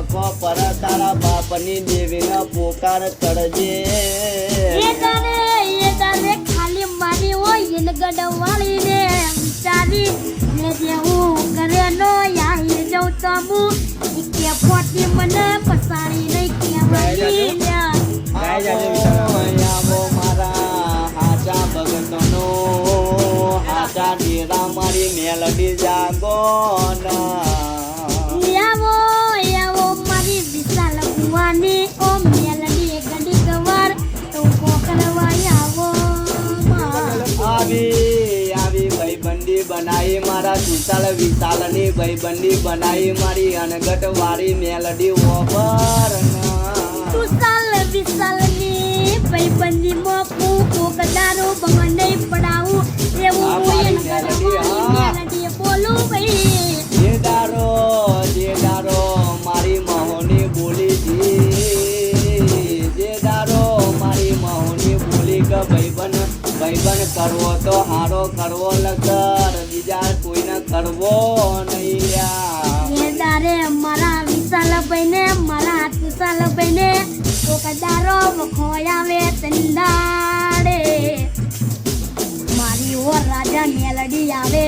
વખો પર તારા બાપની દેવીને પોકાર કરજે. એ ખાલી મારી હોય ગડવાળીને વિચારી ને જે હું કરે નો યાહી જઉં તો હું કે પોતી મને પસાડી નહીં આવો, આવો મારા હાચા ભગતનો હાચા ડેરા મારી મેલડી જાગો આવો ભુવાની ઓ મેલડી તો આવો આવી આવી ભાઈબંધી બનાવી મારા સુશાલ વિશાલની ભાઈબંધી બનાવી મારી અનગટ વાળી મેલડી ઓફર કરવો તો હારો કરવો, લગર બીજા કોઈને કરવો નહીં લ્યા. મારા વિશાલ ભાઈને, મારા વિશાલ ભાઈને કોકદારો ખોયાવે તંદાડે મારી ઓર રાજા મેલડી આવે.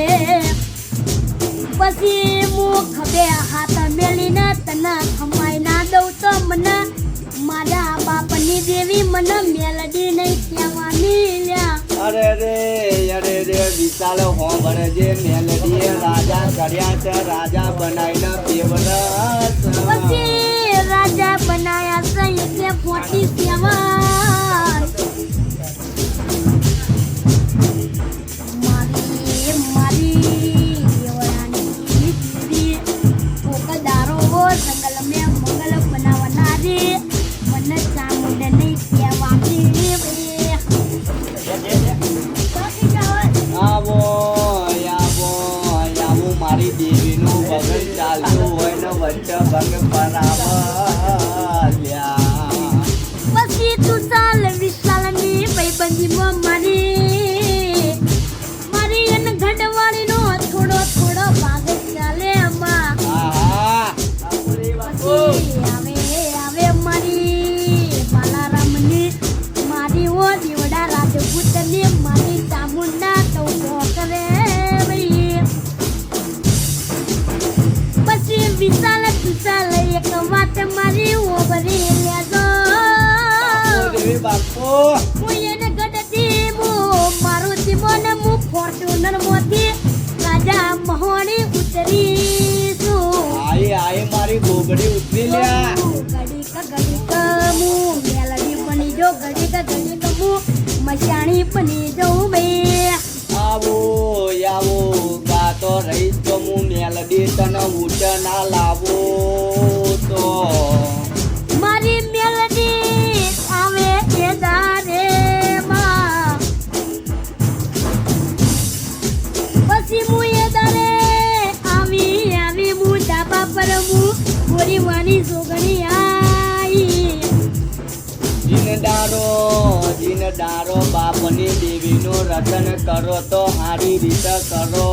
પછી હું ખભે હાથ મેલીને તને ખમાઈ ના દઉં તો મને મારા બાપની દેવી મને મેલડી નહીં કહેવાની. અરે રે અરે રે, વિશાલ જે મેલડીએ રાજા કર્યા છે, રાજા બનાવીને ફેવરસ રાજા બનાયા છે, એટલે ફોટી સેવન hanggang para મશાણી પની જાઉં બે. આવો આવો ગાતો રહીશ તો હું મેલડી તને ઉઠ ના લાવો તો. મારી મેલડી આવે એ દારે માં. પછી હું એ દારે આવી આવી હું ધાબા પર હું ગોરી વાની સોગણી જીન ડારો જીન ડારો બાપની દેવીનું રચન કરો તો સારી રીતે કરો.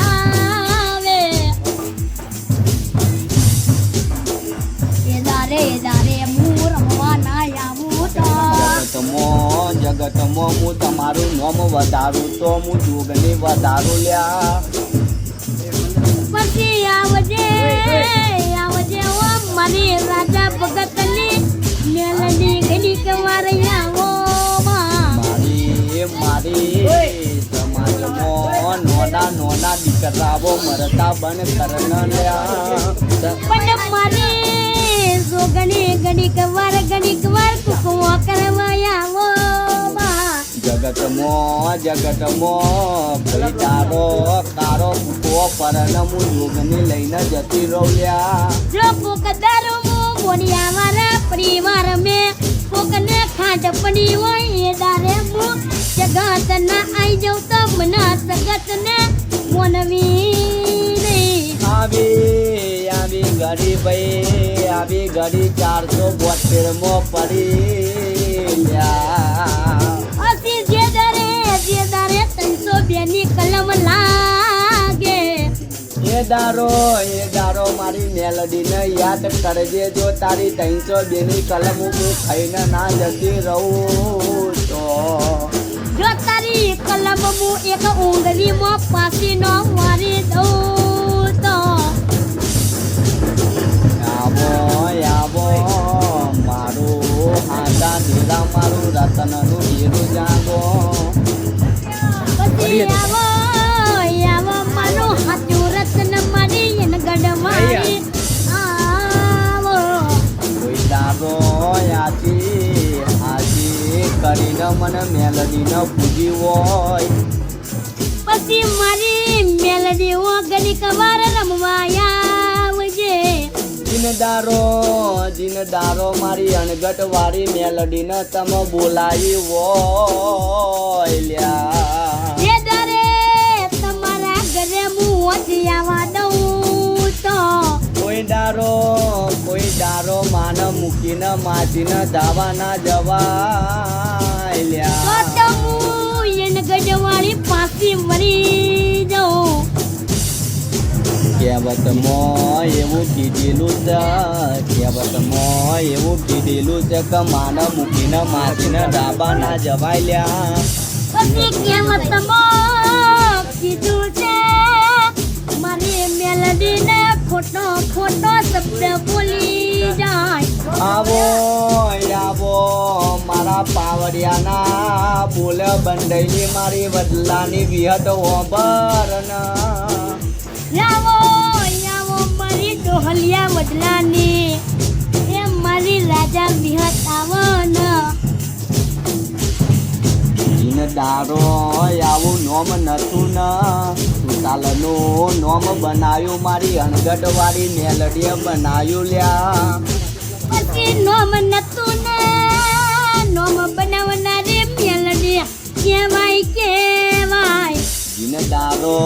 આવે. એ દારે એ દારે હું રમવા ના આવું તો. જગતમો હું તમારું નોમ વધારું તો હું જોગને વધારું લ્યા. પછી આવજે. મારી રાજા ભગતની મેલડી ઘડી કવાર આવો મારી મારી સમાજમાં નોના નોના દીકરાઓ મરતા બન પણ મારી જોગણી ઘડી કવાર ઘડી કવાર કુકવો કરવા આવો માં જગતમાં જગતમાં ભાઈ તારો કારો ફૂટવો પરણમું યોગને લઈને જતી રૌલ્યા જો પોકદાર હું મોડિયા મારા પરિવાર મેં પોકને ખાટ પડી હોય એ દારે હું જગત ના આઈ જાઉં તો મને સગત ને મોનવી આવી આવી ઘડી ભાઈ આવી ઘડી ચારસો બોતેરમાં પડી લ્યા. ત્રણસો બે ની કલમ લાગે. એ દારો એ દારો મારી મેલડીને યાદ કરજે જો તારી ત્રણસો બેની કલમ હું ખાઈને ના જતી રહું તો. જો તારી કલમ હું એક ઊંઘલીમાં પાસી નો મારી દઉં તો. આવો આવો મારું હાડા નીરા મારું રતનનું મને મેલડીને પૂજી હોય. પછી મારી મેલડી ઓગણી કવાર રમવા આવજે. જીનદારો જીનદારો મારી અણગટ વાળી ન તમ બોલાવી હોય લ્યા. દરે તમારા ઘરે હું ઓછી આવવા દઉં તો. કોઈ દારો કોઈ દારો માન મૂકીને માજીને ધાવા ના હું પાછી મરી જાઉં કહેવતમાં એવું કીધેલું છે કહેવતમાં એવું કીધેલું છે કે માન મૂકીને માજીને ધાબા ના જવાય લ્યા. પછી કેમતમાં કીધું છે? મારી મેલડીને ખોટો ખોટો શબ્દ બોલી જાય. આવો પાવડિયાના બોલ બંડઈની મારી બદલાની વિહત ઓબરના. લાવો લાવો મારી ડોહલિયા વડલાની એ મારી રાજા વિહત આવન. જીન દારો આવું નોમ નતું ન સુતાલનું નોમ બનાવ્યું મારી અણગટ વાળી મેલડીએ બનાવ્યું લ્યા. પછી નોમ નતું દારો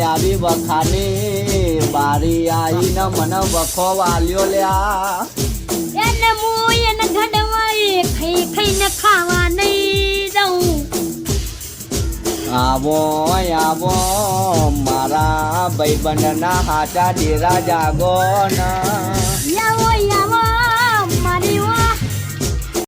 યારી વખાની. બારી આવીને મને વખો વાલ્યો લ્યા. એને હું એને ઘડવાળી ખાઈ ખાઈને ખાવા નહીં દઉં. આવો આવો મારા ભાઈબંધના હાચા ડેરા જાગો ના